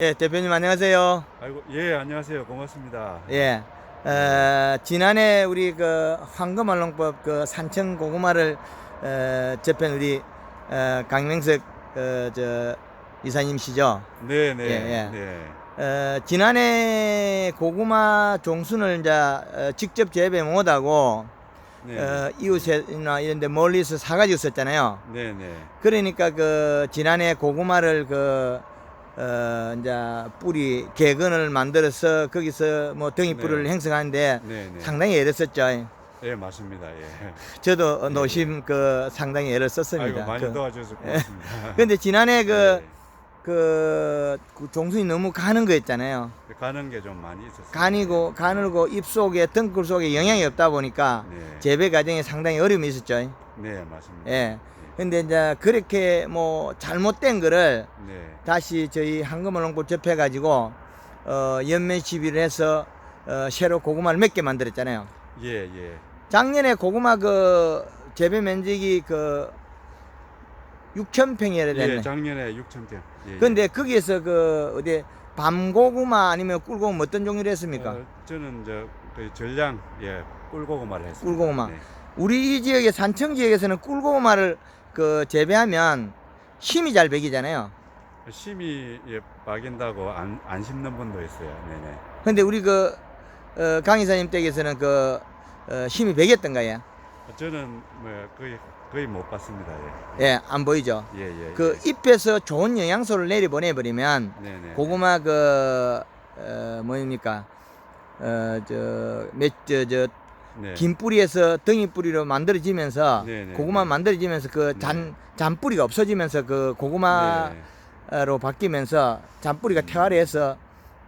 예, 대표님 안녕하세요. 아이고 예 안녕하세요 고맙습니다. 예. 어, 지난해 우리 그 황금알롱법 그 산청 고구마를 어, 접한 우리 어, 강명석 어, 저 이사님시죠. 네 네 예, 예. 네. 어, 지난해 고구마 종순을 이제 어, 직접 재배 못하고 네. 어, 이웃이나 이런 데 멀리서 사가지고 썼잖아요. 네 네. 그러니까 그 지난해 고구마를 그 어, 이제 뿌리 개근을 만들어서 거기서 뭐 등이뿌리를 네. 형성하는데 네네. 상당히 애를 썼죠. 예 맞습니다. 예. 저도 어, 노심 그 상당히 애를 썼습니다. 아이고 많이 그- 도와줘서 고맙습니다. 근데 지난해 그, 네. 그, 그 종순이 너무 가는 거 있잖아요. 가는 게 좀 많이 있었어요. 가니고 가늘고 잎 속에 등굴 속에 영양이 없다 보니까 네. 재배 과정에 상당히 어려움이 있었죠. 네 맞습니다. 예. 근데 이제 그렇게 뭐 잘못된 거를 네. 다시 저희 한금을 농부 접해 가지고 어, 연면 시비를 해서 어, 새로 고구마를 몇 개 만들었잖아요. 예 예. 작년에 고구마 그 재배 면적이 그 6천 평이라 됐네. 예 작년에 6천 평. 예, 예. 근데 거기에서 그 어디 밤고구마 아니면 꿀고구마 어떤 종류를 했습니까? 어, 저는 저그 전량 예 꿀고구마를 했습니다. 꿀고구마. 네. 우리 이 지역의 산청 지역에서는 꿀고구마를 그 재배하면 힘이 잘 배기잖아요. 심이 예 박인다고 안, 안 심는 분도 있어요. 네네. 근데 우리 그 어, 강 이사님 댁에서는 그 어, 힘이 배겼던가요? 저는 뭐 거의 거의 못 봤습니다. 예. 예, 안 보이죠. 예, 예. 그 잎에서 좋은 영양소를 내리 보내버리면 예. 네네. 고구마 그 어, 뭐입니까? 어 저 몇 저 저 네. 김뿌리에서 등이뿌리로 만들어지면서 네네. 고구마 만들어지면서 그 잔 잔뿌리가 없어지면서 그 고구마로 네. 바뀌면서 잔뿌리가 태활해서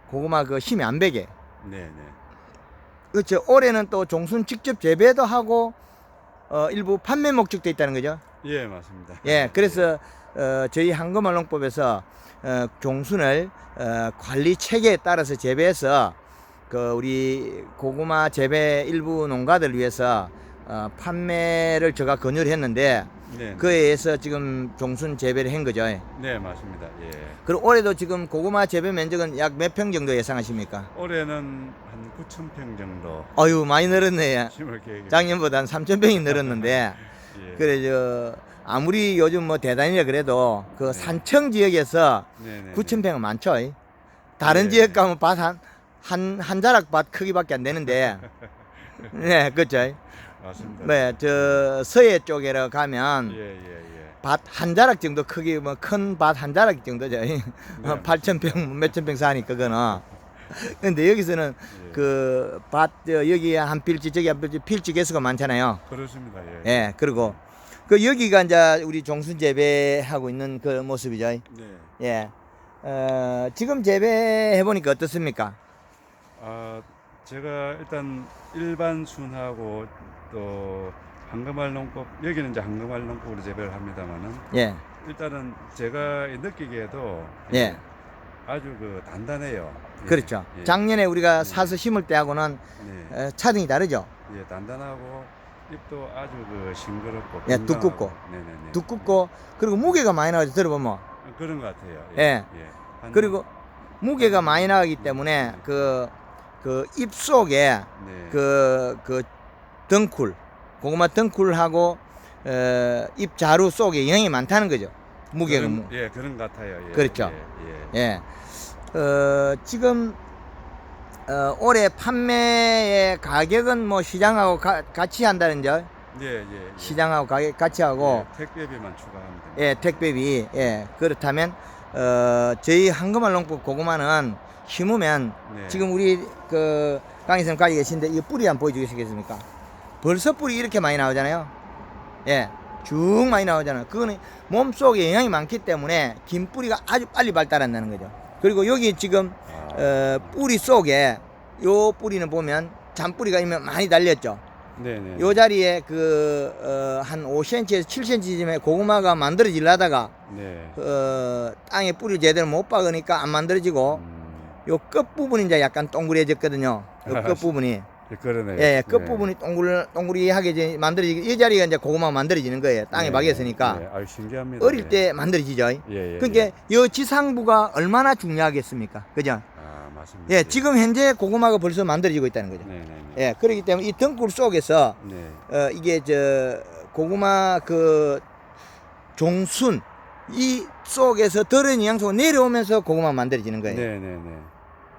고구마 그 힘이 안 배게. 네네. 그렇죠. 올해는 또 종순 직접 재배도 하고 어, 일부 판매 목적도 있다는 거죠. 예, 맞습니다. 예, 그래서 어, 저희 한금알농법에서 어, 종순을 어, 관리 체계에 따라서 재배해서 그 우리 고구마 재배 일부 농가들 위해서 어, 판매를 제가 권유를 했는데 네. 그에 의해서 지금 종순 재배를 한 거죠. 네, 맞습니다. 예. 그리고 올해도 지금 고구마 재배 면적은 약 몇 평 정도 예상하십니까? 올해는 한 9천 평 정도 어유 많이 늘었네. 심을 계획이. 작년보다 한 3천 평이 늘었는데 예. 그래 저 아무리 요즘 뭐 대단이라 그래도 그 네. 산청 지역에서 네 네. 9천 평은 많죠. 이. 다른 네. 지역 가면 밭한 한 한 자락 밭 크기밖에 안 되는데 네 그렇죠. 맞습니다. 네, 저 서해 쪽에 가면 예, 예, 예. 밭 한 자락 정도 크기 뭐 큰 밭 한 자락 정도죠. 네. 8천 평 몇천 평 사니까 그거는. 근데 여기서는 예. 그밭 여기 한 필지 저기 한 필지 필지 개수가 많잖아요. 그렇습니다. 예. 예, 그리고 그 여기가 이제 우리 종순 재배하고 있는 그 모습이죠. 네. 예. 어, 지금 재배해 보니까 어떻습니까? 아, 제가 일단 일반 순하고 또 황금알 농법 여기는 이제 황금알 농법으로 재배를 합니다만은 예. 일단은 제가 느끼기에도 예. 아주 그 단단해요. 예. 그렇죠. 예. 작년에 우리가 네. 사서 심을 때하고는 네. 어, 차등이 다르죠. 예, 단단하고 잎도 아주 그 싱그럽고 예, 건강하고. 두껍고. 네네네. 두껍고 그리고 무게가 많이 나가죠. 들어보면. 그런 것 같아요. 예. 한- 그리고 무게가 많이 나가기 때문에 그 그잎 속에 네. 그그 덩쿨 고구마 덩쿨하고 어, 잎 자루 속에 영양이 많다는 거죠. 무게가 그런, 무- 예 그런 것 같아요. 예, 그렇죠. 예, 예. 예. 어, 지금 어, 올해 판매의 가격은 뭐 시장하고 가- 같이 한다는 점, 예, 예, 예. 시장하고 가격 같이 하고 예, 택배비만 추가하면 됩니다. 예, 택배비 예, 그렇다면 어, 저희 한금알 농법 고구마는 심으면 네. 지금 우리 그 강희선 가게 계신데 이 뿌리 한번 보여주시겠습니까? 벌써 뿌리 이렇게 많이 나오잖아요. 예, 쭉 많이 나오잖아요. 그거는 몸 속에 영양이 많기 때문에 긴 뿌리가 아주 빨리 발달한다는 거죠. 그리고 여기 지금 아, 어, 뿌리 속에 요 뿌리는 보면 잔뿌리가 이면 많이 달렸죠. 네네. 요 자리에 그, 어, 한 5cm에서 7cm쯤에 고구마가 만들어지려다가, 네. 어, 땅에 뿌리를 제대로 못 박으니까 안 만들어지고, 음, 요 끝부분이 이제 약간 동그래졌거든요. 요 끝부분이. 예, 그러네요. 예, 예, 끝부분이 동글 동그리하게 이제 만들어지고 이 자리가 이제 고구마가 만들어지는 거예요. 땅에 네, 박였으니까 네, 아유 신기합니다. 어릴 예. 때 만들어지죠. 예, 예. 그러니까 예. 이 지상부가 얼마나 중요하겠습니까? 그죠? 아, 맞습니다. 예, 지금 현재 고구마가 벌써 만들어지고 있다는 거죠. 네, 네, 네. 예, 그렇기 때문에 이 등굴 속에서 네. 어, 이게 저 고구마 그 종순 이 속에서 더러운 영양소가 내려오면서 고구마 만들어지는 거예요. 네, 네, 네.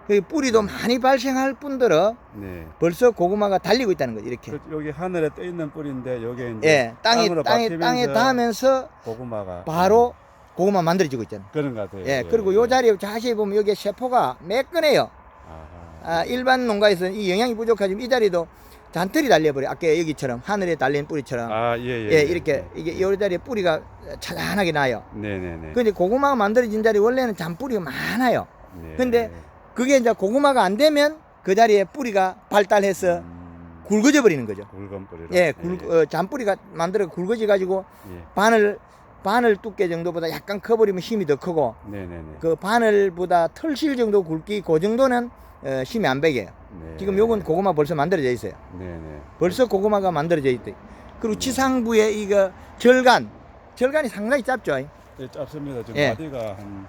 그 뿌리도 많이 발생할 뿐더러 네. 벌써 고구마가 달리고 있다는 거죠. 이렇게. 그, 여기 하늘에 떠 있는 뿌리인데 여기 이제 예, 땅으로 땅에 박히면서 땅에 닿으면서 고구마가 바로 고구마 만들어지고 있잖아요. 그런 것 같아요. 예, 그리고 요 자리에 자세히 보면 여기 세포가 매끈해요. 아하. 아, 일반 농가에서는 이 영양이 부족하지만 이 자리도 잔털이 달려버려. 아까 여기처럼 하늘에 달린 뿌리처럼. 아, 예, 예. 예, 이렇게 이게 요 자리에 뿌리가 찬찬하게 나요. 네, 네, 네. 근데 고구마가 만들어진 자리 원래는 잔뿌리가 많아요. 네. 근데 그게 이제 고구마가 안 되면 그 자리에 뿌리가 발달해서 음, 굵어져 버리는 거죠. 굵은 뿌리로. 예, 굵, 어, 잔뿌리가 만들어 굵어져 가지고 예. 바늘 바늘 두께 정도보다 약간 커버리면 힘이 더 크고 네, 네, 네. 그 바늘보다 털실 정도 굵기 그 정도는 어, 힘이 안 배겨요. 네. 지금 요건 고구마 벌써 만들어져 있어요. 네, 네. 벌써 고구마가 만들어져 있대. 그리고 음. 지상부에 이거 절간, 절간이 상당히 짧죠. 예, 짧습니다. 지금 예. 마디가 한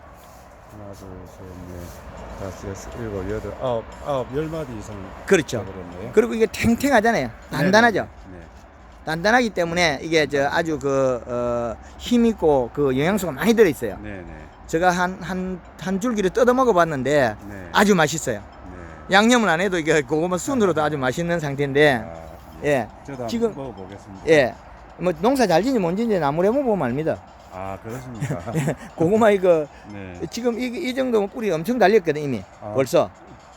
하나, 둘, 셋, 넷, 다섯, 여섯, 일곱, 여덟, 아홉, 아홉, 열 마디 이상 그렇죠. 그렇네요. 그리고 이게 탱탱하잖아요. 단단하죠. 네, 네. 단단하기 때문에 이게 저 아주 그, 어, 힘 있고 그 영양소가 많이 들어있어요. 네, 네. 제가 한, 한, 한 줄기를 뜯어 먹어봤는데 네. 아주 맛있어요. 네. 양념을 안 해도 이게 고구마 순으로도 아주 맛있는 상태인데, 아, 예, 저도 지금- 한번 먹어보겠습니다. 예. 뭐 농사 잘 짓는지 못 짓는지 나무래 보면 압니다. 아, 그렇습니까? 고구마 이거 네. 지금 이, 이 정도면 뿌리 엄청 달렸거든 이미 아, 벌써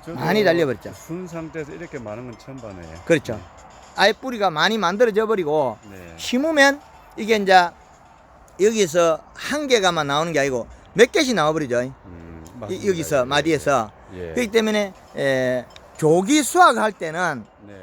저도 많이 달려버렸죠. 순 상태에서 이렇게 많은 건 처음 봐네요. 그렇죠. 아예 뿌리가 많이 만들어져 버리고 네. 심으면 이게 이제 여기서 한 개가만 나오는 게 아니고 몇 개씩 나와버리죠. 음, 이- 맞습니다. 여기서 예, 마디에서 예. 그렇기 때문에 에, 조기 수확할 때는 네.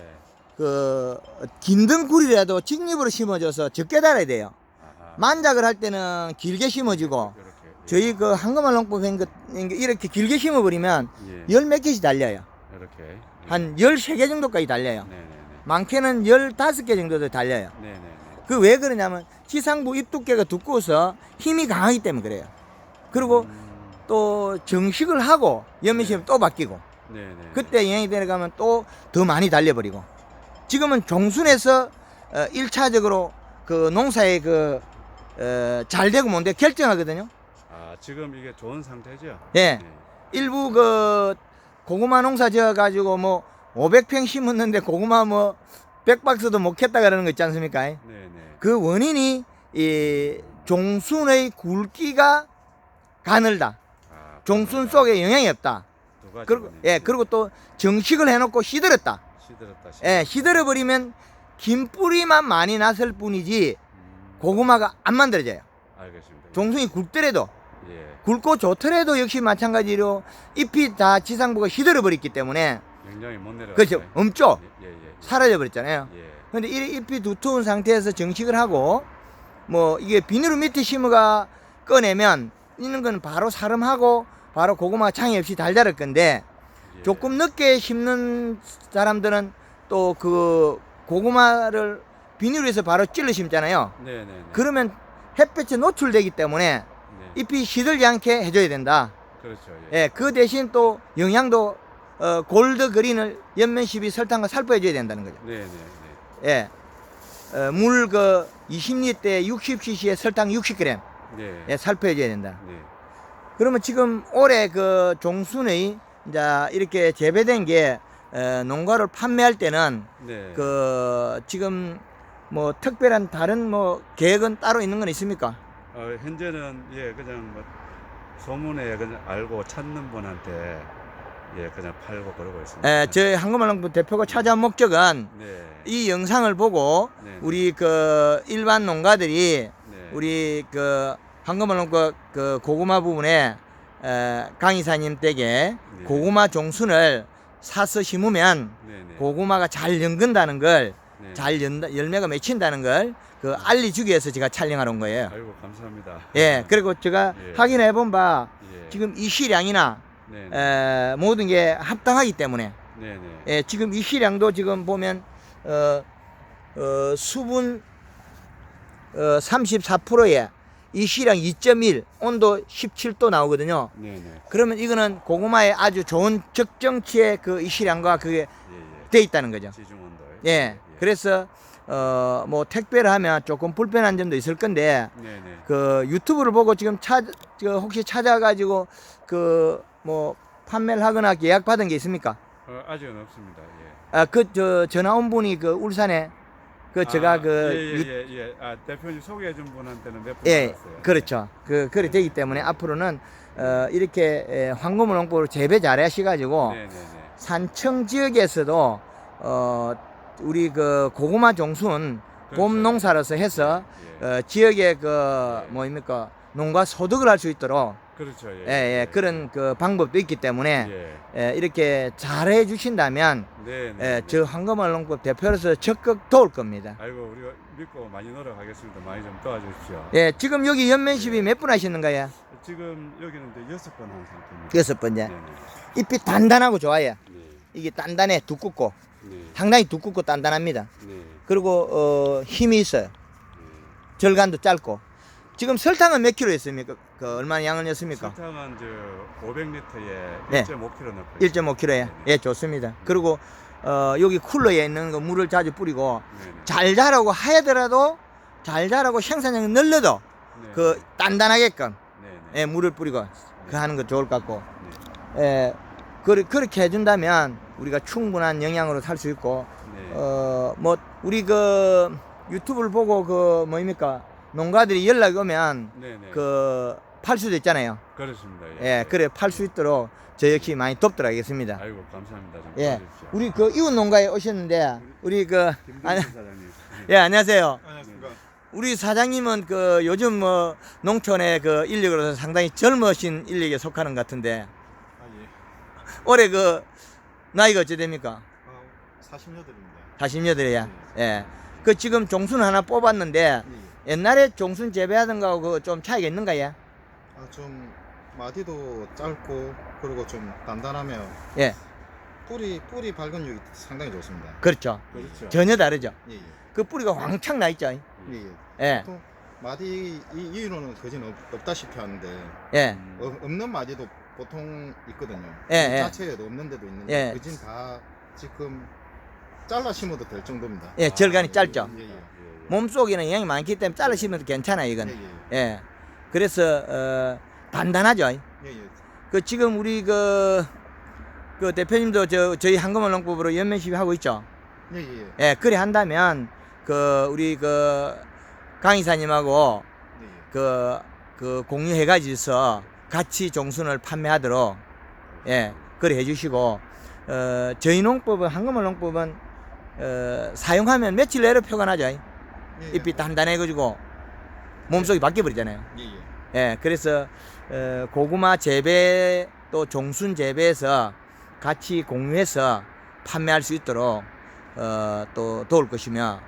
그 긴등굴이라도 직립으로 심어줘서 적게 달아야 돼요. 아하. 만작을 할 때는 길게 심어지고 이렇게. 예. 저희 그 한금알 농법인 거 이렇게 길게 심어버리면 예. 열몇 개씩 달려요. 이렇게. 예. 한 13개 정도까지 달려요. 네, 네, 많게는 15개 정도도 달려요. 네. 네, 네, 네. 그왜 그러냐면 지상부 잎 두께가 두꺼워서 힘이 강하기 때문에 그래요. 그리고 음, 또 정식을 하고 연면시면 또 바뀌고 네, 네. 그때 영향이 들어가면 또 더 많이 달려버리고 지금은 종순에서 어, 1차적으로 그 농사의 그, 어, 잘 되고 못되 결정하거든요. 아, 지금 이게 좋은 상태죠? 예. 네. 일부 그 고구마 농사 지어 가지고 뭐 500평 심었는데 고구마 뭐 100박스도 못 캤다 그러는 거 있지 않습니까? 네, 네. 그 원인이 이 종순의 굵기가 가늘다. 아, 종순 속에 영향이 없다. 두 가지 그리고. 예, 그리고 또 정식을 해 놓고 시들었다. 시들었다. 예, 시들어 버리면 긴 뿌리만 많이 났을 뿐이지 음, 고구마가 안 만들어져요. 알겠습니다. 종순이 굵더라도 예. 굵고 좋더라도 역시 마찬가지로 잎이 다 지상부가 시들어 버렸기 때문에 영양이 못 내려. 그렇죠. 없죠. 예, 예, 예. 사라져 버렸잖아요. 예. 근데 이 잎이 두터운 상태에서 정식을 하고 뭐 이게 비닐을 밑에 심어가 꺼내면 있는 건 바로 사름하고 바로 고구마 창이 없이 달달할 건데 예. 조금 늦게 심는 사람들은 또 그 고구마를 비닐에서 바로 찔러 심잖아요. 네, 네, 네. 그러면 햇볕에 노출되기 때문에 네. 잎이 시들지 않게 해줘야 된다. 그렇죠. 예. 예, 그 대신 또 영양도 어, 골드 그린을 연면 12 설탕과 살포해줘야 된다는 거죠. 네, 네, 네. 예. 어, 물그 20리터에 60cc에 설탕 60g 네. 예, 살포해줘야 된다. 네. 그러면 지금 올해 그 종순의 이제 이렇게 재배된 게 어, 농가를 판매할 때는 네. 그 지금 뭐 특별한 다른 뭐 계획은 따로 있는 건 있습니까? 어, 현재는 예 그냥 뭐 소문에 그냥 알고 찾는 분한테 예 그냥 팔고 그러고 있습니다. 에, 저희 한국말농부 대표가 찾아온 목적은 네. 이 영상을 보고 네. 우리 그 일반 농가들이 네. 우리 그 황금알농부 그 고구마 부분에 에, 강 이사님 댁에 네. 고구마 종순을 사서 심으면 네, 네. 고구마가 잘 연근다는 걸, 네. 잘 연, 열매가 맺힌다는 걸 그 알려주기 위해서 제가 촬영하러 온 거예요. 아이고 감사합니다. 예, 그리고 제가 예. 확인해 본 바 예. 지금 이 시량이나 네. 네. 에, 모든 게 합당하기 때문에 네네. 예, 지금 이 시량도 지금 보면 어, 어, 수분 어, 34%에 이 시량 2.1 온도 17도 나오거든요. 네네. 그러면 이거는 고구마의 아주 좋은 적정치의 그이 시량과 그게 예 예. 돼 있다는 거죠. 지중 온도. 예. 그래서 어, 뭐 택배를 하면 조금 불편한 점도 있을 건데 네네. 그 유튜브를 보고 지금 찾, 그 혹시 찾아가지고 그 뭐 판매를 하거나 예약 받은 게 있습니까? 어, 아직은 없습니다. 예. 아, 그 저 전화 온 분이 그 울산에 그 제가 아, 그 유- 예예예 예, 예. 아 대표님 소개해 준 분한테는 몇분 예, 받았어요. 그렇죠. 그 그래 되기 때문에 앞으로는 어, 이렇게 에, 황금을 농법으로 재배 잘 하셔가지고 네 네 네. 산청 지역에서도 어, 우리 그 고구마 종순 그렇죠. 봄 농사로서 해서 예. 어, 지역의 그 뭐입니까 농가 소득을 할 수 있도록 그렇죠. 예. 예, 예, 그런 그 방법도 있기 때문에 예. 예, 이렇게 잘해 주신다면 네 네. 예, 저 황금알 농법 대표로서 적극 도울 겁니다. 아이고 우리가 믿고 많이 노력하겠습니다. 많이 좀 도와주십시오. 예, 지금 여기 연면십이 몇 분 하시는가요? 지금 여기는 이제 여섯 번 한 상태입니다. 여섯 번째. 네네. 잎이 단단하고 좋아요. 네. 이게 단단해, 두껍고 네. 상당히 두껍고 단단합니다. 네. 그리고 어, 힘이 있어요. 네. 절간도 짧고. 지금 설탕은 몇 킬로 했습니까? 그 얼마나 양을 넣습니까? 설탕은 저 500리터에 네. 1.5kg 넣고 1.5kg에. 네네. 예, 좋습니다. 그리고 어, 여기 쿨러에 있는 거 물을 자주 뿌리고 네네. 잘 자라고 하더라도 잘 자라고 생산량이 늘려도 네. 그 단단하게끔. 예, 물을 뿌리고 그 하는 거 좋을 것 같고 네. 예, 그렇게, 그렇게 해준다면 우리가 충분한 영양으로 살 수 있고 네. 어뭐 우리 그 유튜브를 보고 그 뭐입니까 농가들이 연락이 오면. 그 팔 수도 있잖아요. 그렇습니다. 예, 그래 팔 수 있도록 저 역시 많이 돕도록 하겠습니다. 아이고 감사합니다. 좀 예, 도와주십시오. 우리 그 이웃 농가에 오셨는데 우리 그 김동준 아니, 사장님. 예 안녕하세요. 안녕하십니까. 우리 사장님은 그 요즘 뭐 농촌의 그 인력으로서 상당히 젊으신 인력에 속하는 것 같은데 아 예. 올해 그 나이가 어찌 됩니까? 아, 48입니다. 48이야. 예. 그 지금 종순 하나 뽑았는데 예. 옛날에 종순 재배하던 거하고 그좀 차이가 있는가 예? 아, 좀 마디도 짧고 그리고 좀 단단하며 예. 뿌리 뿌리 발근력이 상당히 좋습니다. 그렇죠. 그렇죠. 전혀 다르죠. 예, 예. 그 뿌리가 왕창 나 있죠. 예, 예. 예. 또 마디 이 이유로는 거진 없, 없다시피 하는데 예. 음. 어, 없는 마디도 보통 있거든요. 예, 그 예. 자체에도 없는 데도 있는데 예. 거진 다 지금 잘라 심어도 될 정도입니다. 예, 절간이 아, 짧죠. 예, 예. 예, 예. 몸속에는 영양이 많기 때문에 자르시면 괜찮아요, 예, 이건. 예. 예. 그래서 어, 단단하죠. 예, 예. 그 지금 우리 그, 그 대표님도 저 저희 한금을 농법으로 연면 시위 하고 있죠. 예, 예. 예, 그래 한다면 그 우리 그 강의사님하고 예, 예. 그, 그 공유해가지고서 같이 종순을 판매하도록 예, 그래 해주시고 어, 저희 농법은 한금을 농법은 어, 사용하면 며칠 내로 표가 나죠. 예, 예. 잎이 단단해가지고 몸속이 바뀌어버리잖아요. 예, 예. 예, 그래서 어, 고구마 재배 또 종순 재배에서 같이 공유해서 판매할 수 있도록 어, 또 도울 것이며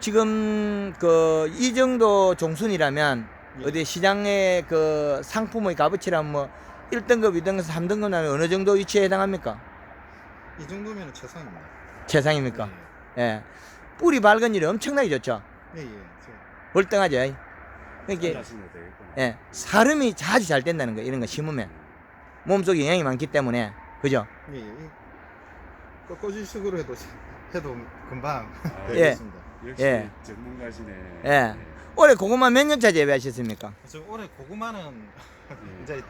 지금 그 이 정도 종순이라면 예. 어디 시장의 그 상품의 값어치라면 뭐 1등급, 2등급, 3등급 나면 어느 정도 위치에 해당합니까? 이 정도면 최상입니다. 최상입니까? 예. 뿌리 밝은 일이 엄청나게 좋죠. 예, 예. 저- 월등하죠. 그러니까. 예, 사름이 아주 잘 된다는 거 이런 거 심으면 몸속에 영양이 많기 때문에 그죠? 예, 예. 꺾어질식으로 해도 해도 금방 아, 예. 되겠습니다. 역시 예. 전문가시네. 예. 올해 고구마 몇 년차 재배하셨습니까? 저 올해 고구마는 예. 이제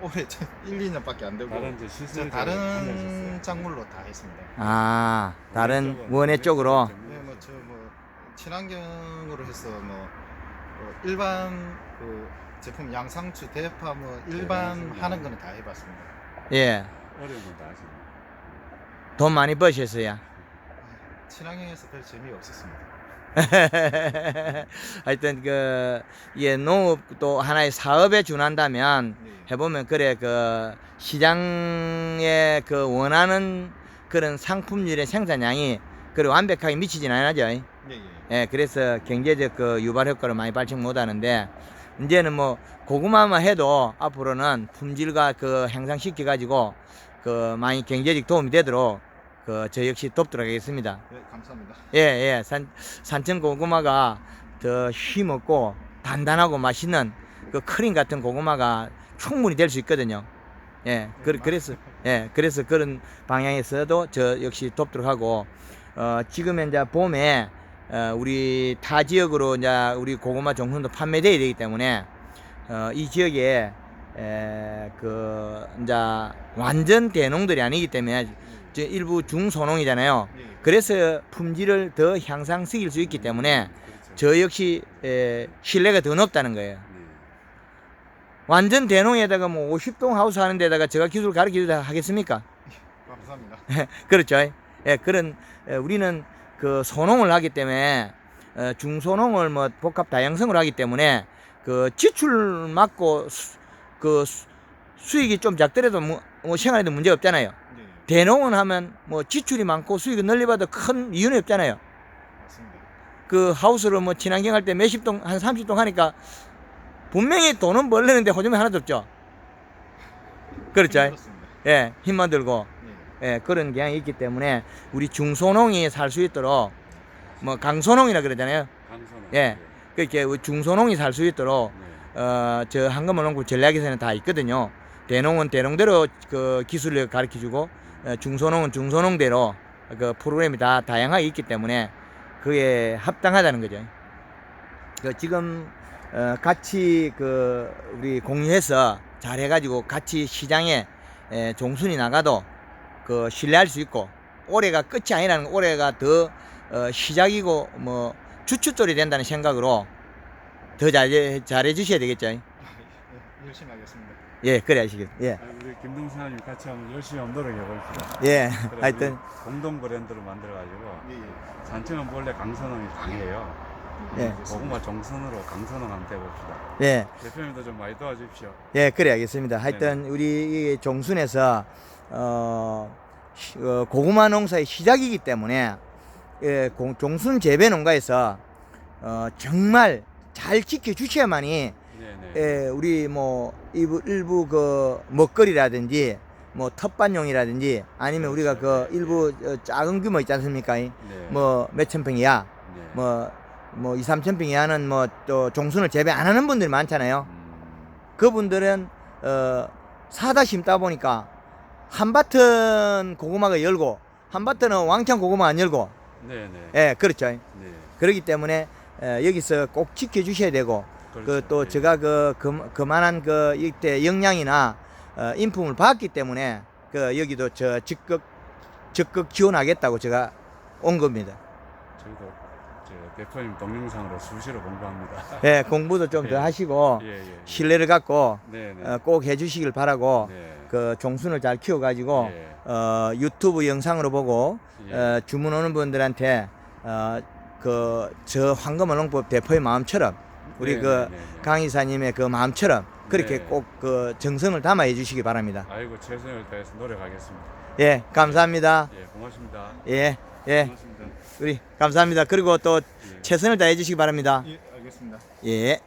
올해 저 1, 2년밖에 안 되고 다른 이제 저 시설 다른 작물로 다 했습니다. 아, 다른 원예 쪽으로 네, 뭐저 뭐 친환경으로 해서 뭐 어, 일반 그 제품 양상추, 대파 뭐 일반 네, 하는 거는 다 해봤습니다. 예, 어려운 건다 하시네. 돈 많이 버셨어요. 친환경에서 별 재미가 없었습니다. 하여튼 그 예, 농업도 하나의 사업에 준한다면 예, 해보면 그래 그 시장에 그 원하는 그런 상품률의 생산량이 그래 완벽하게 미치진 않아죠. 예, 예. 예, 그래서 경제적 그 유발 효과를 많이 발생 못 하는데 이제는 뭐 고구마만 해도 앞으로는 품질과 그 향상시켜 가지고 그 많이 경제적 도움이 되도록 그 저 역시 돕도록 하겠습니다. 네, 감사합니다. 예, 예. 산, 산천 고구마가 더 힘없고 단단하고 맛있는 그 크림 같은 고구마가 충분히 될 수 있거든요. 예, 그, 그래서, 예, 그래서 그런 방향에서도 저 역시 돕도록 하고, 어, 지금 이제 봄에, 어, 우리 타 지역으로 이제 우리 고구마 종순도 판매되어야 되기 때문에, 어, 이 지역에, 에, 그, 이제 완전 대농들이 아니기 때문에, 저 일부 중소농이잖아요. 그래서 품질을 더 향상시킬 수 있기 때문에. 저 역시 에, 신뢰가 더 높다는 거예요. 네. 완전 대농에다가 뭐 50동 하우스 하는 데다가 제가 기술 가르치다 하겠습니까? 감사합니다. 그렇죠. 예, 그런 에, 우리는 그 소농을 하기 때문에 어, 중소농을 뭐 복합 다양성을 하기 때문에 그 지출 맞고 수, 그 수, 수익이 좀 작더라도 뭐, 뭐 생활에도 문제 없잖아요. 예, 예, 대농은 하면 뭐 지출이 많고 수익이 늘려봐도 큰 이유는 없잖아요. 맞습니다. 그 하우스를 뭐 친환경 할 때 몇십 동, 한 30동 하니까 분명히 돈은 벌리는데 호점이 하나도 없죠. 그렇죠. 예, 힘만 들고, 예, 예, 그런 경향이 있기 때문에 우리 중소농이 살 수 있도록 뭐 강소농이라 그러잖아요. 강선은. 예. 그렇게 우리 중소농이 살 수 있도록 네. 어, 저 한금원농구 전략에서는 다 있거든요. 대농은 대농대로 그 기술을 가르쳐 주고 어, 중소농은 중소농대로 그 프로그램이 다 다양하게 있기 때문에 그에 합당하다는 거죠. 그 지금 어, 같이 그 우리 공유해서 잘 해가지고 같이 시장에 에, 종순이 나가도 그 신뢰할 수 있고 올해가 끝이 아니라는 거, 올해가 더 어, 시작이고 뭐 주춧돌이 된다는 생각으로 더 잘해 잘해 주셔야 되겠죠. 아, 예, 예, 열심히 하겠습니다. 예, 그래 하시길. 예, 아, 우리 김동사님 같이 한번 열심히 한번 노력해 봅시다. 예. 그래, 하여튼 우리 공동 브랜드를 만들어 가지고 예, 예. 산청은 원래 강선홍이 강해요. 예. 고구마 정선으로 강선홍 한번 해봅시다. 예, 대표님도 좀 많이 도와주십시오. 예, 그래 하겠습니다. 하여튼 우리 이 종순에서 어, 시- 어, 고구마 농사의 시작이기 때문에 예, 공- 종순 재배 농가에서 어, 정말 잘 지켜 주셔야만이 네네. 예, 우리 뭐 일부, 일부 그 먹거리라든지 뭐 텃밭용이라든지 아니면 우리가 그 그렇죠. 네, 일부 어, 작은 규모 있지 않습니까? 네. 뭐 몇천 평 이야, 네. 뭐뭐 2, 3천 평 이 하는 뭐 또 종순을 재배 안 하는 분들이 많잖아요. 음, 그분들은 어 사다 심다 보니까 한 밭은 고구마가 열고 한 밭은 왕창 고구마 안 열고 네네. 예 그렇죠 네. 그렇기 때문에 에, 여기서 꼭 지켜주셔야 되고 그 그렇죠. 또 네. 제가 그 그, 그만한 그 이때 영양이나 어, 인품을 받기 때문에 그 여기도 저 적극 적극 지원하겠다고 제가 온 겁니다. 저 대표님 동영상으로 수시로 공부합니다. 예 공부도 좀 더 예. 하시고 예, 예. 신뢰를 갖고 네 네. 어, 꼭 해주시길 바라고 네. 그 종순을 잘 키워가지고 예. 어, 유튜브 영상으로 보고 예. 어, 주문 오는 분들한테 어, 그저 황금어농법 대표의 마음처럼 우리 네, 그 네, 네, 네. 강 이사님의 그 마음처럼 그렇게 네. 꼭그 정성을 담아 해주시기 바랍니다. 아이고 최선을 다해서 노력하겠습니다. 예, 감사합니다. 예, 고맙습니다. 예, 예, 고맙습니다. 우리 감사합니다. 그리고 또 예. 최선을 다해 주시기 바랍니다. 예, 알겠습니다. 예.